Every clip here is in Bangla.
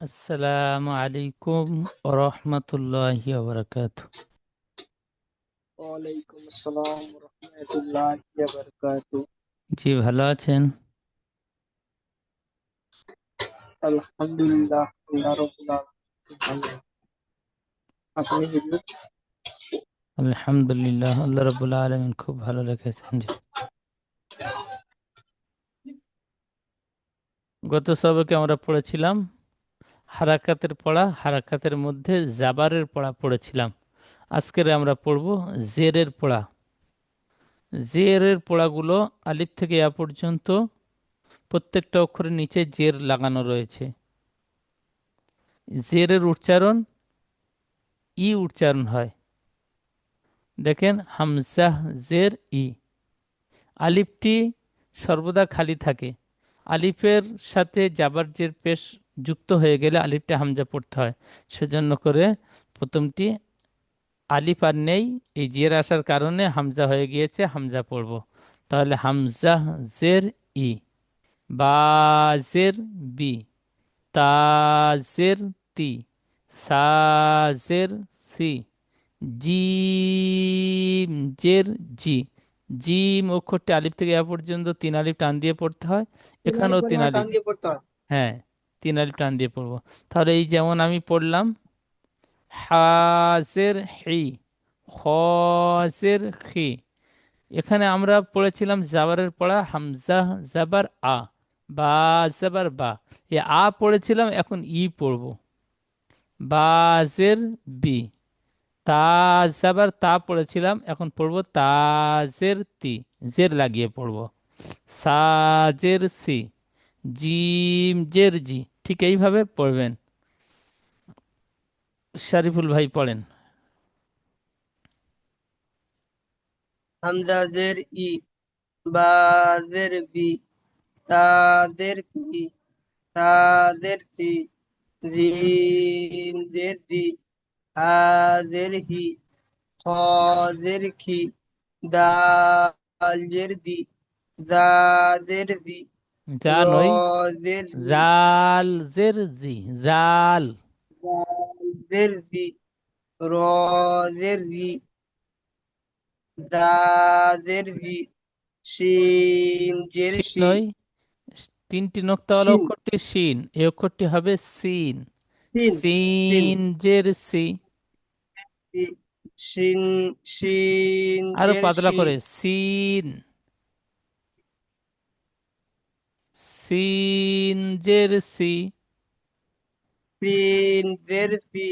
আসসালামু আলাইকুম ওরহমতুল্লাহি ওবরাকাতু ওয়ালাইকুম আসসালাম রহমতুল্লাহি ওয়া বারাকাতুহু জি ভালো আছেন? আলহামদুলিল্লাহ আল্লাহ রাব্বুল আলামিন। আপনি আলহামদুলিল্লাহ আল্লাহ রাব্বুল আলামিন খুব ভালো রেখেছেন জি। গত সবকে আমরা পড়েছিলাম হারাকাতের পড়া, হারাকাতের মধ্যে জাবারের পড়া পড়েছিলাম। আজকের আমরা পড়ব জেরের পড়া। জেরের পড়াগুলো আলিফ থেকে ইয়া পর্যন্ত প্রত্যেকটা অক্ষরের নিচে জের লাগানো রয়েছে। জেরের উচ্চারণ ই উচ্চারণ হয়। দেখেন হামজাহ জের, ই। আলিফটি সর্বদা খালি থাকে। আলিফের সাথে জাবার জের পেশ যুক্ত হয়ে গেলে আলিফটা হামজা পড়তে হয়। সেজন্য করে প্রথমটি আলিফ আর নেই এই জের আসার কারণে হামজা হয়ে গিয়েছে হামজা পড়ব। তাহলে হামজা জের ই। বা জের বি। তাজের তি। সাজের সি। জিম জের জি। জিম অক্ষরটি আলিফ থেকে ইয়া পর্যন্ত তিন আলিফ টান দিয়ে পড়তে হয়। এখানেও তিন আলিফ। দিয়ে পড়তে হয়। হ্যাঁ। তিন আলিফ টান দিয়ে পড়ব। তাহলে এই যেমন আমি পড়লাম হাজের হি খজের খি। এখানে আমরা পড়েছিলাম জাবারের পড়া, হামজা, জাবার, আ, বা, জাবার, বা। এ আ পড়েছিলাম, এখন ই পড়ব। বাজের বি, তা, জাবার, তা পড়েছিলাম, এখন পড়ব তাজের তি, জের লাগিয়ে পড়ব। সাজের সি জিম জের জি ঠিক এইভাবে পড়বেন। শারিফুল ভাই পড়েন। হামজা ই বা জের বি তা জের তি তা জিম জের জি হা জের হি খ খি দাল দি জের জি। যা জের জি জাল জের জি জাল জের জি র জের জি শিন জের শি নই তিনটি নোক্তাওয়ালা শিন অক্ষরটি শিন এই অক্ষরটি হবে সিন সিন জের সি শিন শিন আরও পাতলা করে সিন সিন জের সি সিন জের সি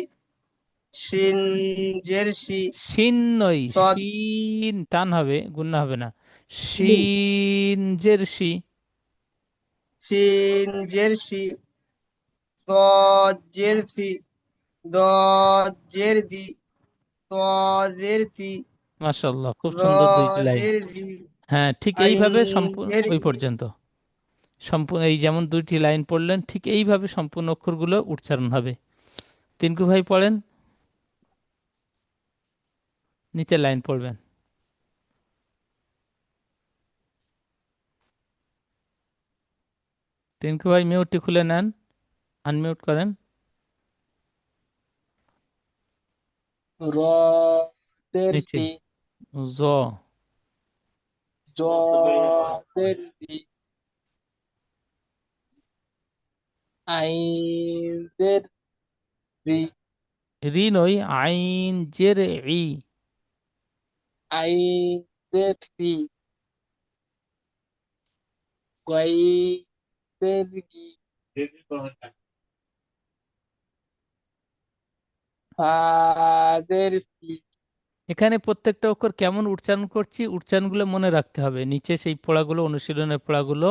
শিন জের শি শিন নই সদ শিন টান হবে হবে না। শিন শিন জের সি শিন জের শি সদ জের সি দদ ত জের তি মাশাল্লাহ খুব সুন্দর দুইটি লাইন। হ্যাঁ ঠিক এইভাবে সম্পূর্ণ ওই পর্যন্ত। সম্পূর্ণ এই যেমন দুইটি লাইন পড়লেন ঠিক এইভাবে সম্পূর্ণ অক্ষরগুলো উচ্চারণ হবে। তিনকু ভাই পড়েন নিচের লাইন পড়বেন। তিনকু ভাই মিউটটি খুলে নেন আনমিউট করেন। র জ। জ আইন জের রি রি নই আইন জের ই আইন জের রি গাই জের গি ফা জের ফি এখানে প্রত্যেকটা অক্ষর কেমন উচ্চারণ করছি উচ্চারণগুলো মনে রাখতে হবে। নিচে সেই পড়াগুলো অনুশীলনের পড়াগুলো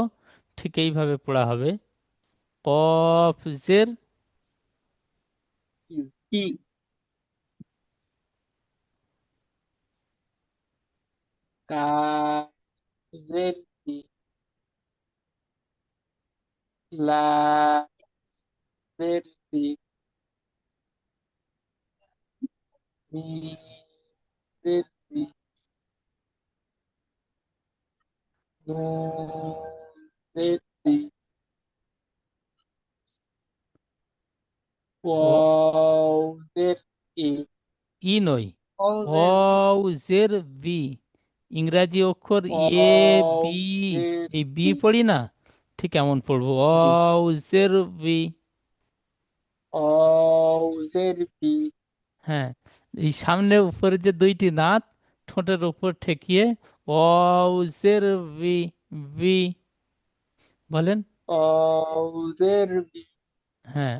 ঠিক এইভাবে পড়া হবে। কফ জের কি কা জের কি লা জের কি মি জের কি নুন জের কি ওয়াও ই ই নয় ওয়াও জের ভি ইংরাজি অক্ষর এ বি এই বি পড়ি না? ঠিক এমন পড়ব। জি। ওয়াও জের ভি বি হ্যাঁ এই সামনে উপরে যে দুইটি দাঁত ঠোঁটের উপর ঠেকিয়ে ওয়াও জের ভি ভি বলেন। ওয়াও জের বি হ্যাঁ।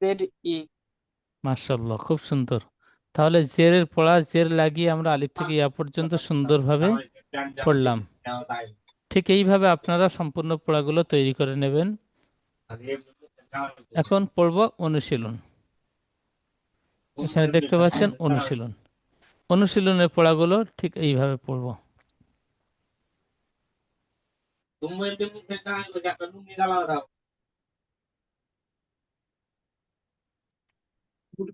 জের ই। মাশাল্লাহ খুব সুন্দর। তাহলে জেরের পড়া জের লাগিয়ে আমরা আলিফ থেকে ইয়া পর্যন্ত সুন্দরভাবে পড়লাম। ঠিক এইভাবে আপনারা সম্পূর্ণ পড়াগুলো তৈরি করে নেবেন। এখন পড়ব অনুশীলন। এখানে দেখতে পাচ্ছেন অনুশীলন। অনুশীলনের পড়াগুলো ঠিক এইভাবে পড়ব। গুড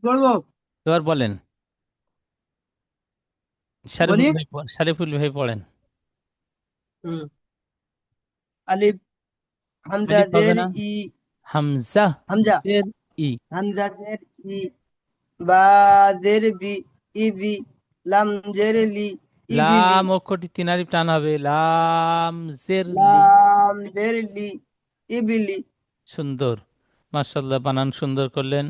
করব? এবার বলেন। বলি? শারিফুল ভাই শারিফুল ভাই পড়েন। হুম। আলিফ না। ই। হামজা হামজা। জের ই। হামজাজের ই। বা জের বি ইবি লাম জের লি লাম অক্ষরটি তিন আলিফ টান হবে। লাম জের লি। লাম জের লি ইবিলি সুন্দর। মাশাল্লাহ বানান সুন্দর করলেন।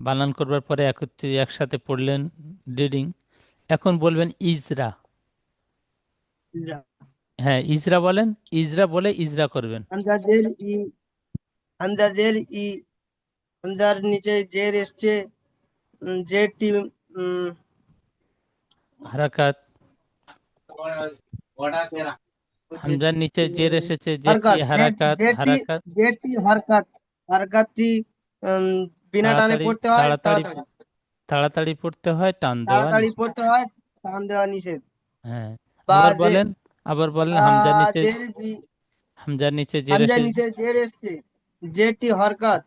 বানান করবার পরে একত্রে একসাথে পড়লেন রিডিং। এখন বলবেন ইজরা। হ্যাঁ ইজরা বলেন ইজরা বলে ইজরা করবেন। হামজা জের ই হামজা ই হামজার নিচে জের এসছে উম, জেরটি হারাকাত। হামজার নিচে জের এসেছে জেরটি হারাকাত। হারাকাত জেরটি হরকত। হরকতটি উম, বিনা টানে পড়তে হয় তাড়াতাড়ি তাড়াতাড়ি। পড়তে হয় টান দেওয়া তাড়াতাড়ি নিষেধ। পড়তে হয় টান দেওয়া নিষেধ। হ্যাঁ আবার বলেন আবার বলেন বা হামজার নিচে হামজার নিচে জের হামজার নিচে জের এসছে জেরটি হরকত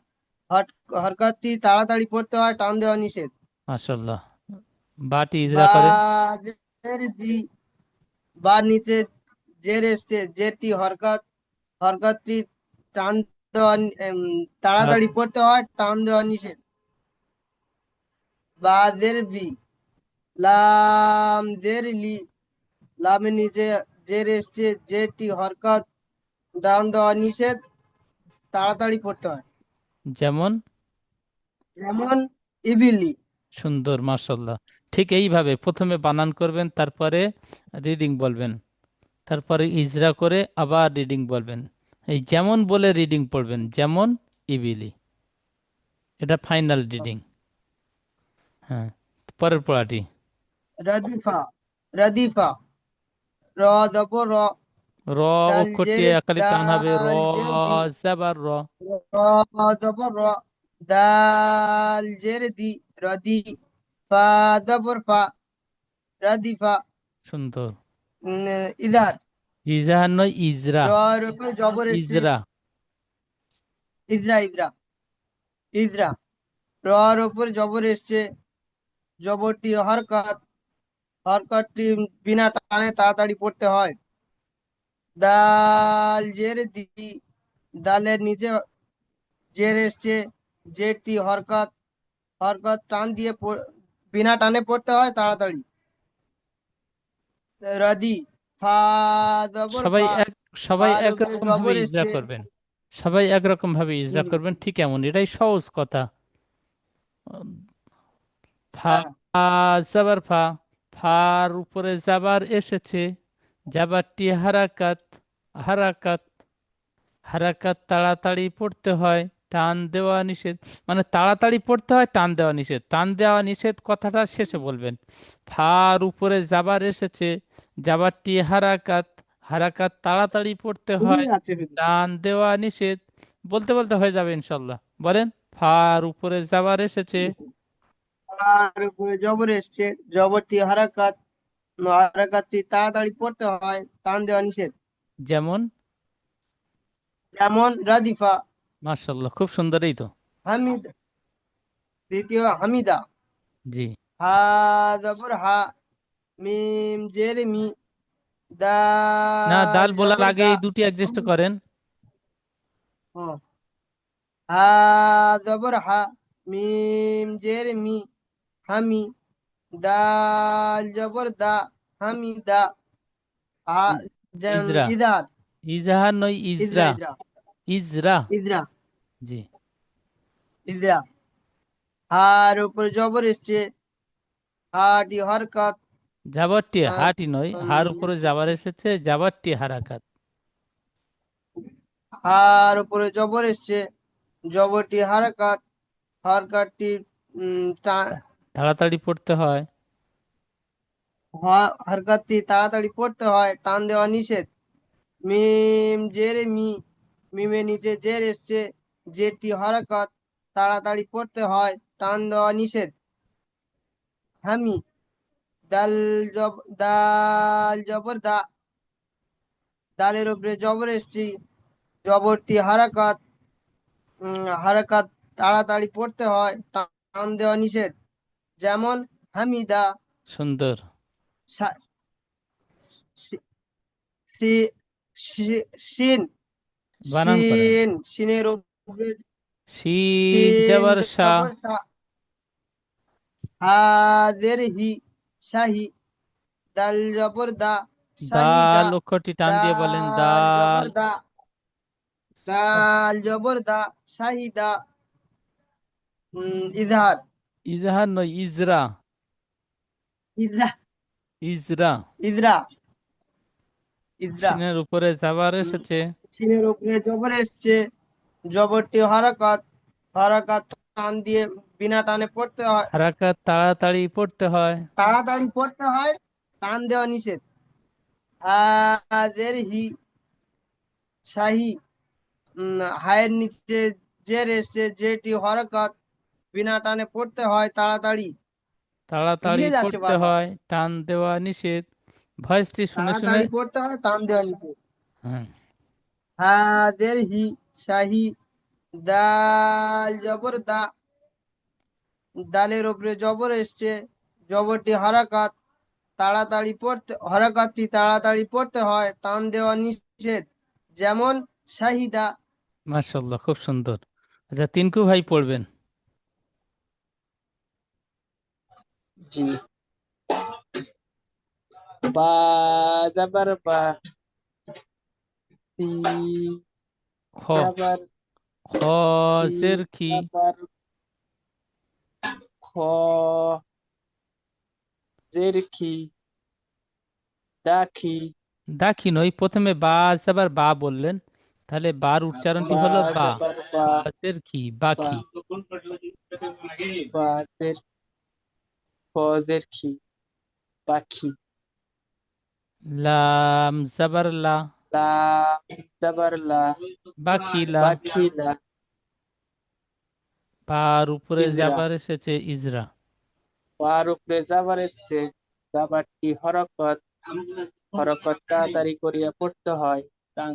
হরকতটি তাড়াতাড়ি পড়তে হয় টান দেওয়া নিষেধ। মাশাল্লাহ বাটি ইজরা করেন। জের বি বা নিচে জের এসছে জেরটি হরকত হরকতটি টান দেওয়া তাড়াতাড়ি পড়তে হয় টান দেওয়া নিষেধ। বা জের বি লাম জের লি লামের নিচে জের এসছে জেরটি হরকত দেওয়া নিষেধ তাড়াতাড়ি পড়তে হয়। যেমন? যেমন ইবিলি। সুন্দর মাশাল্লাহ ঠিক এইভাবে প্রথমে বানান করবেন তারপরে রিডিং বলবেন। তারপরে ইজরা করে আবার রিডিং বলবেন। এই যেমন বলে রিডিং পড়বেন যেমন ইবিলি এটা ফাইনাল রিডিং হ্যাঁ পরের পড়াটি। রদিফা রদিফা। র দব র। র অক্ষরটি একালি টান হবে র জাবার র। র দব র। দাল জের দি রদি। ফা দবর ফা রদিফা। সুন্দর। ইদার ইজাহার নয় ইজরা উপর জবর ইজরা। ইজরা ইজরা। ইজরা। রর উপর জবর এসছে। জবরটি হরকত। হরকতটি বিনা টানে তাড়াতাড়ি পড়তে হয়। দাল জের দি দালের নিচে জের এসছে। জেরটি হরকত। হরকত টান দিয়ে বিনা টানে পড়তে হয় তাড়াতাড়ি। রদি সবাই এক সবাই একরকম ভাবে ইজরা করবেন। সবাই একরকম ভাবে ইজরা করবেন ঠিক এমন। এটাই সহজ কথা। ফা হ্যাঁ। জাবার ফা ফার উপরে জাবার এসেছে। জাবারটি হারাকাত হারাকাত হারাকাত তাড়াতাড়ি পড়তে হয়। টান দেওয়া নিষেধ। মানে তাড়াতাড়ি পড়তে হয় টান দেওয়া নিষেধ। টান দেওয়া নিষেধ কথাটা শেষে বলবেন। ফার উপরে যাবার এসেছে জাবারটি হারাকাত। হারাকাত তাড়াতাড়ি পড়তে হয় টান দেওয়া নিষেধ। বলতে বলতে হয়ে যাবে ইনশাল্লাহ। বলেন ফার উপরে যাবার এসেছে। আর উপরে জবর এসছে জবরটি হারাকাত। হারাকাতটি তাড়াতাড়ি পড়তে হয় টান দেওয়া নিষেধ। যেমন? যেমন রাদিফা মাশাল্লাহ খুব সুন্দর এই তো। হামিদ দ্বিতীয় হামিদা। জি। হা জবর হা মিম জের মি দাল না দাল বলার আগে এই দুটি অ্যাডজাস্ট করেন। হা জবর হা মিম জের মি হামি দাল জবর দা হামিদা যেমন ইজরা। ইজাহার নয় ইজরা। ইজরা। ইজরা। জি। ইজরা। হার উপর জবর এসছে। হাটি হরকত। জাবারটি হাটি নয় হার উপরে জাবার এসেছে জাবারটি হারাকাত। হার উপরে জবর এসছে জবরটি হারকাত। হরকতটি তাড়াতাড়ি পড়তে হয়। হরকতটি তাড়াতাড়ি পড়তে হয় টান দেওয়া নিষেধ। মিম জেরে মি মিমের নিচে জের এসছে জেরটি হরকত তাড়াতাড়ি পড়তে হয় টান দেওয়া নিষেধ। হামি দাল দাল জবর দা দালের উপরে জবর এসছি। জবরটি হারাকাত হারাকাত তাড়াতাড়ি পড়তে হয় টান দেওয়া নিষেধ। যেমন হামিদা সুন্দর। সা- সি- সি- সি- শিন বানান করেন শিন শিনের উপরে শিন জাবার সা হাদের হি শাহি। দাল জবর দা দাল অক্ষরটি টান দিয়ে বলেন দাল দাল। জবর দা। শাহিদা উম, ইজহার নয় ইজরা। ইজরা। ইজরা। ইজরা। উপরে জাবার এসেছে। সিনের উপরে জবর এসছে। জবরটি হরকত। হরকত টান দিয়ে বিনা টানে পড়তে হয়। হারাকাত তাড়াতাড়ি পড়তে হয়। তাড়াতাড়ি পড়তে হয় টান দেওয়া নিষেধ। হি শাহি হায়ের নিচে জের এসছে যেটি হরকত বিনা টানে পড়তে হয় তাড়াতাড়ি। তাড়াতাড়ি পড়তে হয় টান দেওয়া নিষেধ। ভয়েসটি শুনে শুনে তাড়াতাড়ি পড়তে হয় টান দেওয়া হ্যাঁ হাদের হি শাহি দাল জবর দা দালের উপরে জবর এসছে জবরটি হরকত তাড়াতাড়ি পড়তে হরকতটি তাড়াতাড়ি পড়তে হয় টান দেওয়া নিষেধ। যেমন শাহিদা। মাশাল্লাহ খুব সুন্দর। আচ্ছা তিনকু ভাই পড়বেন। জি। বা জাবার বা সি খ জাবার খ সি কি জাবার খ জের কি দাখি দাখি নয়। প্রথমে বা আবার বা বললেন। তাহলে বার উচ্চারণটি হলো বা জাবার বা খ কি বাকি বা জের খ জের কি পাখি লাম জাবার লা লাম জাবার লা বাকিলা পাখিলা বার উপরে জাবার এসেছে ইজরা পার উপরে যাবার এসছে যাবারটি হরকত হরকত তাড়াতাড়ি করিয়া পড়তে হয় টান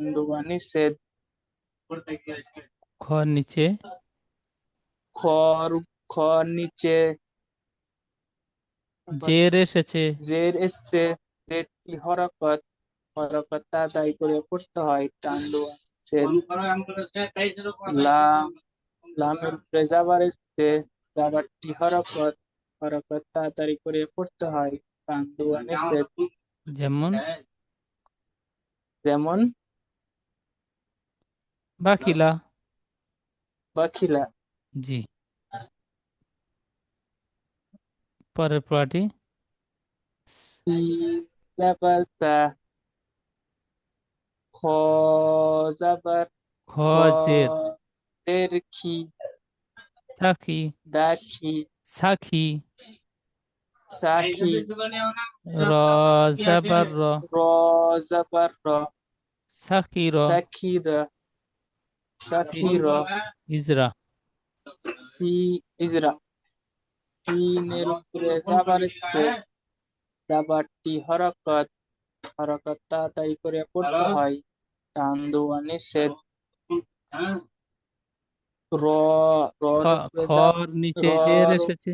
নিষেধ খ নিচে খর খর নিচে জের এসেছে জের এসছে জেরটি হরকত? হরকত তাড়াতাড়ি করিয়া পড়তে হয়। টান দেওয়া লাম লামের উপরে যাবার এসছে যাবারটি হরকত হরকত তাড়াতাড়ি করিয়া পড়তে হয়। টান দেওয়া নিষেধ। যেমন? যেমন? বাকিলা বাখিলা। জি। পরের পড়াটি জাবার সা খ জাবার খ জের এর খি সাখি দাখি সাখি সাখি র জাবার র র জাবার র সাকি র সাকিরা সাকিরা ইজরা ফি ইজরা ফিনের উপরে জাবার জাবারটি হরকত হরকত তাড়াতাড়ি করে পড়তে হয়। টান দেওয়া নিষেধ র রর খ- খর নিচে জের এসেছে।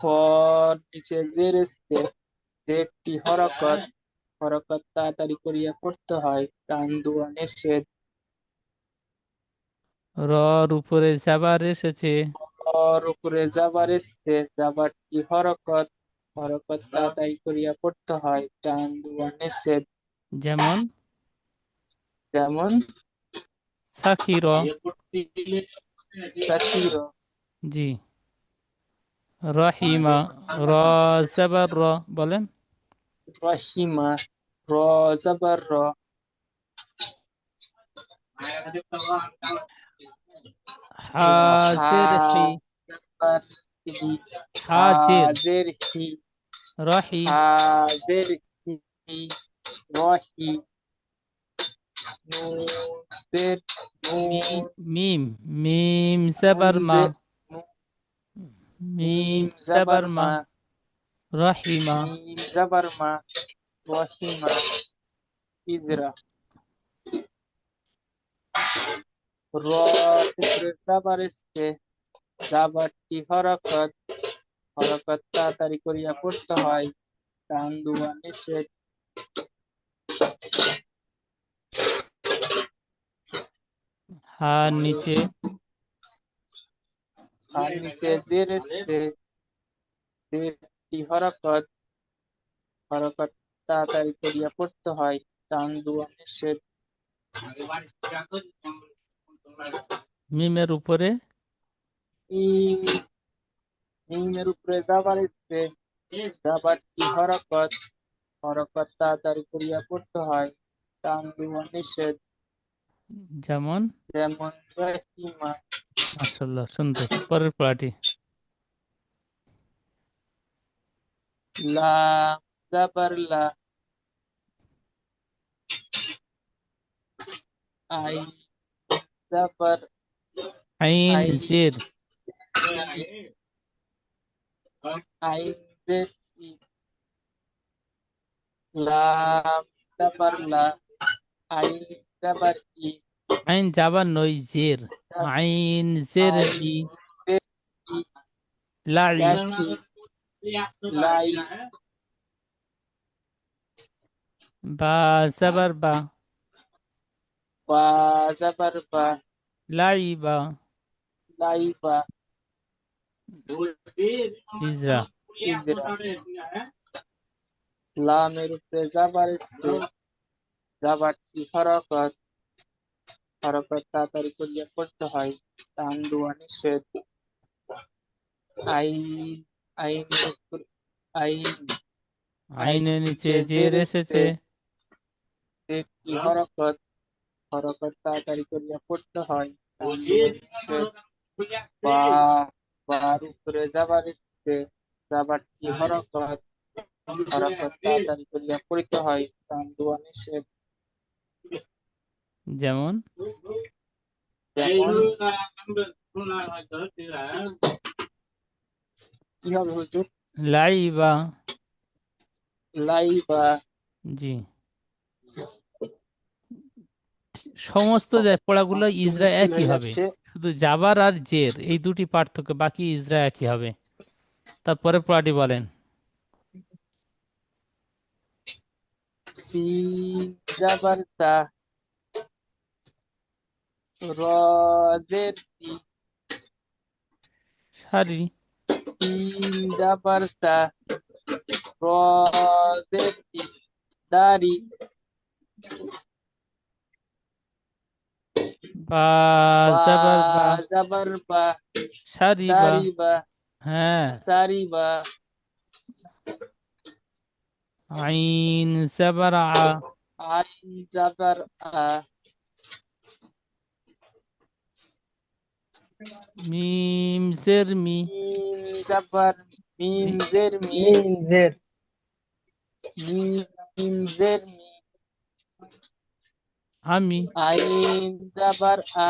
খর নিচে জের এসছে। জেরটি হরকত হরকত তাড়াতাড়ি করিয়া পড়তে হয়। টান দেওয়া নিষেধ রর উপরে যাবার এসেছে। রর উপরে জাবার এসছে। জাবারটি হরকত হরকত তাড়াতাড়ি করিয়া পড়তে হয় টান দেওয়া নিষেধ যেমন? যেমন? সাকির সাকির জি। রহিমা র জাবার। র বলেন। রহিমা র জাবার। র হাজির হি। জাবার হি। হাজির হাজের হি রহি। হাজের হি রহি। নুনের মিম মিম জাবার মা। মিম জাবার মা। রহিমা। মিম জাবার মা। রহিমা। ইজরা র জাবার জাবারটি হরকত হরকত তাড়াতাড়ি করিয়া পড়তে হয় টান দেওয়া নিষেধ। হার নিচে। আর নিচে জের এসছে জেরটি হরকত হরকত তাড়াতাড়ি করিয়া পড়তে হয় টান দেওয়া নিষেধ। মিমের উপরে মিমের উপরে জাবার এসছে জাবারটি হরকত হরকত তাড়াতাড়ি করিয়া পড়তে হয় টান দেওয়া নিষেধ। যেমন? যেমন রহিমা মাশাল্লাহ সুন্দর পরের পড়াটি লা জাবার লা। আই জাবার। আইন জের। আইন যাবার নই জের আইন জের ই আইন জের ই লাই লাঠি লাই বা। জাবার ইজরা লামের উপরে জাবার এসছে জাবারটি হরকত হরকত তাড়াতাড়ি করিয়া পড়তে হয় টান দেওয়া নিষেধ আইন আইনের উপর আইন আইনের নিচে জের এসেছে একটি হরকত হরকত তাড়াতাড়ি করিয়া পড়তে হয় টান দেওয়া নিষেধ বা বার উপরে যাবার এসছে যাবারটি হরকত হরকত তাড়াতাড়ি করিয়া পড়িতে হয় টান দেওয়া নিষেধ। যেমন? যেমন কি হবে হুজুর? লাই বা লাইবা। জি। সমস্ত পড়াগুলো মুশকিল একই হবে। শুধু জাবার আর জের এই দুটি পার্থক্য বাকি ইজরা একই হবে। তারপরে পড়াটি বলেন। সারি। সিন জাবার সা রজের সি দাড়ি। বা বা জাবার বা জাবার বা সারি বা দাড়ি বা হ্যাঁ সারি বা আইন জাবার আ আইন জাবার আ মিম জের মি মিম জাবার মিম জের মি মিম জের মিম জের মি আমি আইন জাবার আ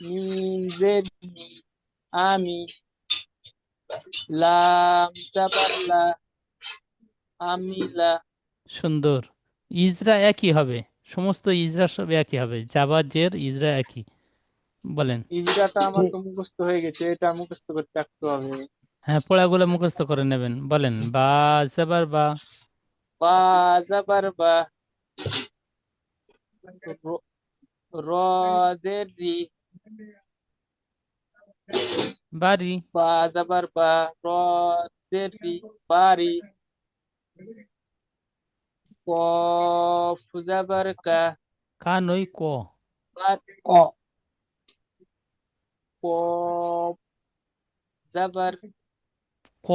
মিম আমি লাম জাবার লা আমি লা সুন্দর। ইজরা একই হবে। সমস্ত ইজরা সব একই হবে। জাবার জের ইজরা একই। বলেন। ইজরাটা আমার তো মুখস্থ হয়ে গেছে। এটা মুখস্থ করতে একটু হবে। হ্যাঁ পড়াগুলো মুখস্থ করে নেবেন। বলেন। বা জাবার বা। বা জাবার বা। র- র বাড়ি। বা জাবার বা র জের বাড়ি। কফ জাবার কা। কা নই ক। বার ক। কফ জাবার ক।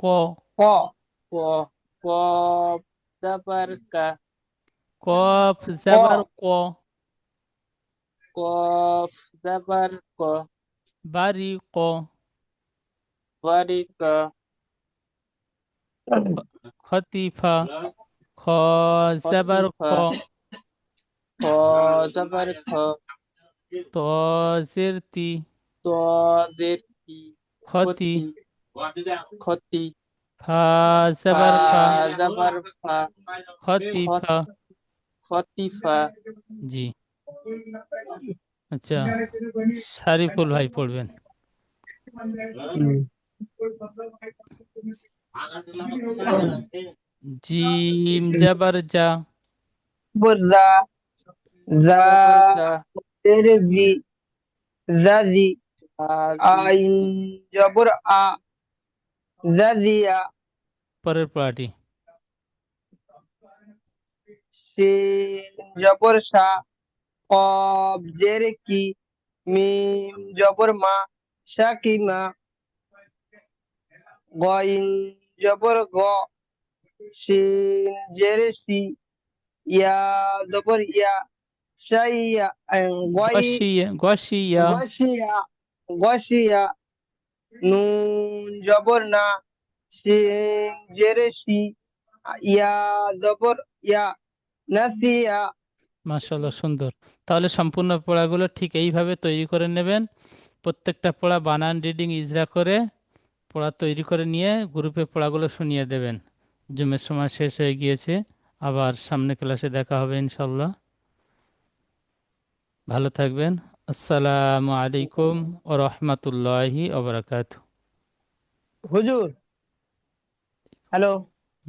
ক। ক। ক কফ জাবার কা। কফ জাবার ক কফ জাবার ক বাড়ি ক বাড়ি ক খতিফা খ জাবার খ খ জাবার খ ত জের তি ত জের কি খতি ক্ষতি ফা জাবার ফা ফা জাবার ফা খতিফা খতিফা জি আচ্ছা শারিফুল ভাই পড়বেন জিম জাবার যা বুরদা জা জাবার জের জি জাজি যা আইন জবর আ জাজিয়া পরের পড়াটি শিন জবর সা কব জের কি মিম জবর মা শাকিমা গইন জবর গ শিন জের সি ইয়া জবর ইয়া শাইয়া গশিয়া গশিয়া গশিয়া গশিয়া নুন জবর না শিন জের সি ইয়া জবর ইয়া নাসিয়া। মাশাআল্লাহ সুন্দর। তাহলে সম্পূর্ণ পড়াগুলো ঠিক এইভাবে তৈরি করে নেবেন। প্রত্যেকটা পড়া বানান রিডিং ইজরা করে পড়া তৈরি করে নিয়ে গ্রুপে পড়াগুলো শুনিয়ে দেবেন। জুমের সময় শেষ হয়ে গিয়েছে। আবার সামনে ক্লাসে দেখা হবে ইনশাল্লাহ ভালো থাকবেন। আসসালামু আলাইকুম ও রহমতুল্লাহি ওবরাকাতু হুজুর। হ্যালো।